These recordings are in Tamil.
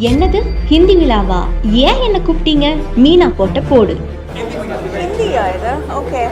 என்னது? ஹிந்தி விழாவா? ஏன் என்ன கூப்பிட்டீங்க? மீனா போட்ட போடு. ஹிந்தியா இது? ஓகே.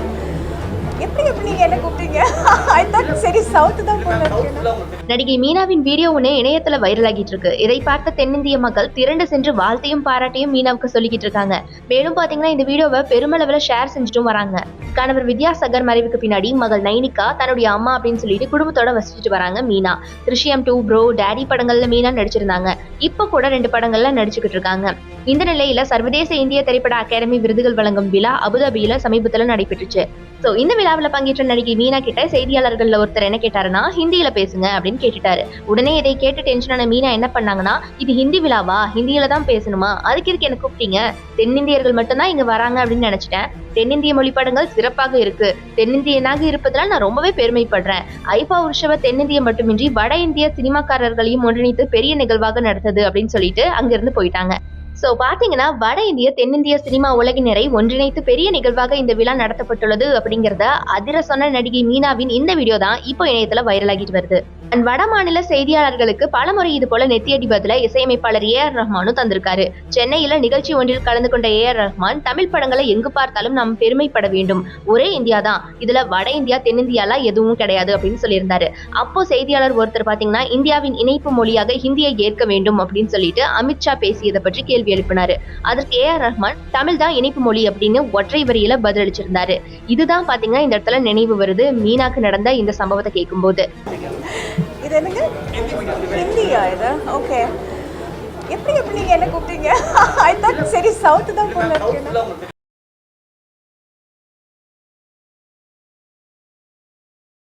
எப்படி எப்படி நீங்கள் என்ன கூப்பிட்டீங்க? ஐ தாட் சரி சவுத்து தான் போல நடிகை மீனாவின் வீடியோ ஒன்று இணையத்துல வைரல் ஆகிட்டு இருக்கு. இதை பார்த்த தென்னிந்திய மக்கள் திரண்டு சென்று வாழ்த்தையும் பாராட்டையும் மீனாவுக்கு சொல்லிக்கிட்டு இருக்காங்க. மேலும் பாத்தீங்கன்னா இந்த வீடியோவை பெருமளவில் ஷேர் செஞ்சுட்டும் வராங்க. கணவர் வித்யாசாகர் மறைவுக்கு பின்னாடி மகள் நைனிகா தன்னுடைய அம்மா அப்படின்னு சொல்லிட்டு குடும்பத்தோட வசிச்சுட்டு வராங்க மீனா. திருஷ்யம் டூ ப்ரோ டேடி படங்கள்ல மீனா நடிச்சிருந்தாங்க. இப்போ கூட ரெண்டு படங்கள்ல நடிச்சுக்கிட்டு இருக்காங்க. இந்த நிலையில சர்வதேச இந்திய திரைப்பட அகாடமி விருதுகள் வழங்கும் விழா அபுதாபியில சமீபத்துல நடைபெற்றுச்சு. சோ இந்த விழாவில் பங்கேற்ற நடிகை மீனா கிட்ட செய்தியாளர்கள்ல ஒருத்தர் என்ன கேட்டாருன்னா ஹிந்தியில பேசுங்க அப்படின்னு கேட்டுட்டாரு. உடனே இதை கேட்டு டென்ஷனான மீனா என்ன பண்ணாங்கன்னா இது ஹிந்தி விழாவா? ஹிந்தியில தான் பேசணுமா? அதுக்கு இருக்கு என்ன கூப்பிட்டீங்க? தென்னிந்தியர்கள் மட்டும்தான் இங்க வராங்க அப்படின்னு நினைச்சிட்டேன். தென்னிந்திய மொழி படங்கள் சிறப்பாக இருக்கு. தென்னிந்தியனாக இருப்பதால் நான் ரொம்பவே பெருமைப்படுறேன். ஐபா உற்சவ தென்னிந்திய மட்டுமின்றி வட இந்திய சினிமாக்காரர்களையும் ஒன்றிணைத்து பெரிய நிகழ்வாக நடத்தது அப்படின்னு சொல்லிட்டு அங்கிருந்து போயிட்டாங்க. ஸோ பாத்தீங்கன்னா வட இந்திய தென்னிந்திய சினிமா உலகினரை ஒன்றிணைத்து பெரிய நிகழ்வாக இந்த விழா நடத்தப்பட்டுள்ளது அப்படிங்கறத அதிர சொன்ன நடிகை மீனாவின் இந்த வீடியோ தான் இப்போ இணையத்துல வைரலாகிட்டு வருது. அண்ட் வட மாநில செய்தியாளர்களுக்கு பலமுறை இது போல நெத்தியடி பதில இசையமைப்பாளர் ஏ ஆர் ரஹ்மானும் தந்திருக்காரு. சென்னையில நிகழ்ச்சி ஒன்றில் கலந்து கொண்ட ஏ ஆர் ரஹ்மான் தமிழ் படங்களை எங்கு பார்த்தாலும் நாம் பெருமைப்பட வேண்டும். ஒரே இந்தியா தான். இதுல வட இந்தியா தென்னிந்தியாலாம் எதுவும் கிடையாது அப்படின்னு சொல்லியிருந்தாரு. அப்போ செய்தியாளர் ஒருத்தர் பாத்தீங்கன்னா இந்தியாவின் இணைப்பு மொழியாக ஹிந்தியை ஏற்க வேண்டும் அப்படின்னு சொல்லிட்டு அமித்ஷா பேசியதை பற்றி கேள்வி எழுப்பினாரு. அதற்கு ஏ ஆர் ரஹ்மான் தமிழ் தான் இணைப்பு மொழி அப்படின்னு ஒற்றை வரியில பதிலளிச்சிருந்தாரு. இதுதான் பாத்தீங்கன்னா இந்த இடத்துல நினைவு வருது மீனாக்கு நடந்த இந்த சம்பவத்தை கேட்கும்போது. இது என்னங்க? ஹிந்தியா இது? ஓகே. எப்படி எப்படி நீங்க என்ன கூப்பிட்டீங்க? ஐ தாட் சரி சவுத்து தான் போல இருக்கேன்னு.